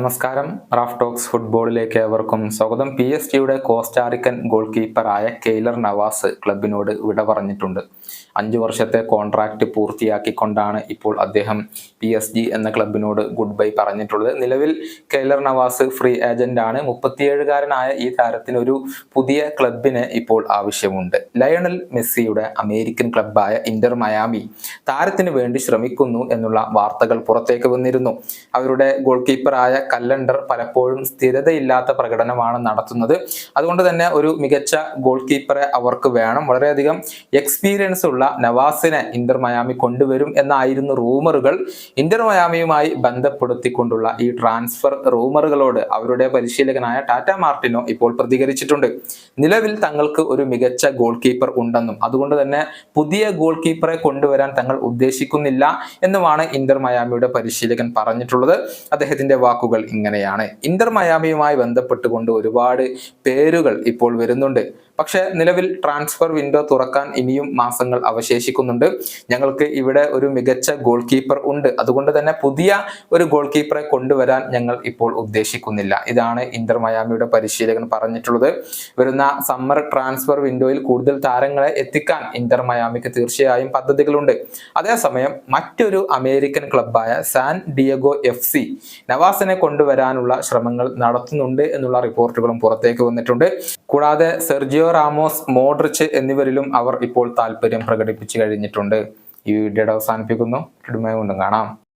നമസ്കാരം. Raf talks ഫുട്ബോളിലേക്ക് ഏവർക്കും സ്വാഗതം. പി എസ് ടിയുടെ കോസ്റ്റാറിക്കൻ ഗോൾ കീപ്പറായ കെയ്ലർ നവാസ് ക്ലബിനോട് വിട പറഞ്ഞിട്ടുണ്ട്. അഞ്ചു വർഷത്തെ കോൺട്രാക്റ്റ് പൂർത്തിയാക്കിക്കൊണ്ടാണ് ഇപ്പോൾ അദ്ദേഹം പി എസ് ജി എന്ന ക്ലബിനോട് ഗുഡ് ബൈ പറഞ്ഞിട്ടുള്ളത്. നിലവിൽ കെയ്ലർ നവാസ് ഫ്രീ ഏജന്റ് ആണ് മുപ്പത്തിയേഴുകാരനായ ഈ താരത്തിന് ഒരു പുതിയ ക്ലബിന് ഇപ്പോൾ ആവശ്യമുണ്ട്. ലയണൽ മെസ്സിയുടെ അമേരിക്കൻ ക്ലബായ ഇന്റർ മയാമി താരത്തിന് വേണ്ടി ശ്രമിക്കുന്നു എന്നുള്ള വാർത്തകൾ പുറത്തേക്ക് വന്നിരുന്നു. അവരുടെ ഗോൾ കീപ്പറായ കല്ലണ്ടർ പലപ്പോഴും സ്ഥിരതയില്ലാത്ത പ്രകടനമാണ് നടത്തുന്നത്. അതുകൊണ്ട് തന്നെ ഒരു മികച്ച ഗോൾ കീപ്പറെ അവർക്ക് വേണം. വളരെയധികം എക്സ്പീരിയൻസ് ഉള്ള നവാസിനെ ഇന്റർ മയാമി കൊണ്ടുവരും എന്നായിരുന്നു റൂമറുകൾ. ഇന്റർ മയാമിയുമായി ബന്ധപ്പെടുത്തിക്കൊണ്ടുള്ള ഈ ട്രാൻസ്ഫർ റൂമറുകളോട് അവരുടെ പരിശീലകനായ ടാറ്റ മാർട്ടിനോ ഇപ്പോൾ പ്രതികരിച്ചിട്ടുണ്ട്. നിലവിൽ തങ്ങൾക്ക് ഒരു മികച്ച ഗോൾ കീപ്പർ ഉണ്ടെന്നും അതുകൊണ്ട് തന്നെ പുതിയ ഗോൾ കീപ്പറെ കൊണ്ടുവരാൻ തങ്ങൾ ഉദ്ദേശിക്കുന്നില്ല എന്നുമാണ് ഇന്റർ മയാമിയുടെ പരിശീലകൻ പറഞ്ഞിട്ടുള്ളത്. അദ്ദേഹത്തിന്റെ വാക്കുകൾ ഇങ്ങനെയാണ്. ഇന്റർ മയാമിയുമായി ബന്ധപ്പെട്ടുകൊണ്ട് ഒരുപാട് പേരുകൾ ഇപ്പോൾ വരുന്നുണ്ട്. പക്ഷേ നിലവിൽ ട്രാൻസ്ഫർ വിൻഡോ തുറക്കാൻ ഇനിയും മാസങ്ങൾ അവശേഷിക്കുന്നുണ്ട്. ഞങ്ങൾക്ക് ഇവിടെ ഒരു മികച്ച ഗോൾ കീപ്പർ ഉണ്ട്. അതുകൊണ്ട് തന്നെ പുതിയ ഒരു ഗോൾ കീപ്പറെ കൊണ്ടുവരാൻ ഞങ്ങൾ ഇപ്പോൾ ഉദ്ദേശിക്കുന്നില്ല. ഇതാണ് ഇന്റർ മയാമിയുടെ പരിശീലകൻ പറഞ്ഞിട്ടുള്ളത്. വരുന്ന സമ്മർ ട്രാൻസ്ഫർ വിൻഡോയിൽ കൂടുതൽ താരങ്ങളെ എത്തിക്കാൻ ഇന്റർ മയാമിക്ക് തീർച്ചയായും പദ്ധതികളുണ്ട്. അതേസമയം മറ്റൊരു അമേരിക്കൻ ക്ലബായ സാൻ ഡിയഗോ എഫ് സി നവാസിനെ കൊണ്ടുവരാനുള്ള ശ്രമങ്ങൾ നടത്തുന്നുണ്ട് എന്നുള്ള റിപ്പോർട്ടുകളും പുറത്തേക്ക് വന്നിട്ടുണ്ട്. കൂടാതെ സെർജിയോ റാമോസ് മോഡ്രിച്ച് എന്നിവരിലും അവർ ഇപ്പോൾ താല്പര്യം പ്രകടിപ്പിച്ചു കഴിഞ്ഞിട്ടുണ്ട്. ഈ വീഡിയോയുടെ അവസാനിപ്പിക്കുന്നു. കൊണ്ടും കാണാം.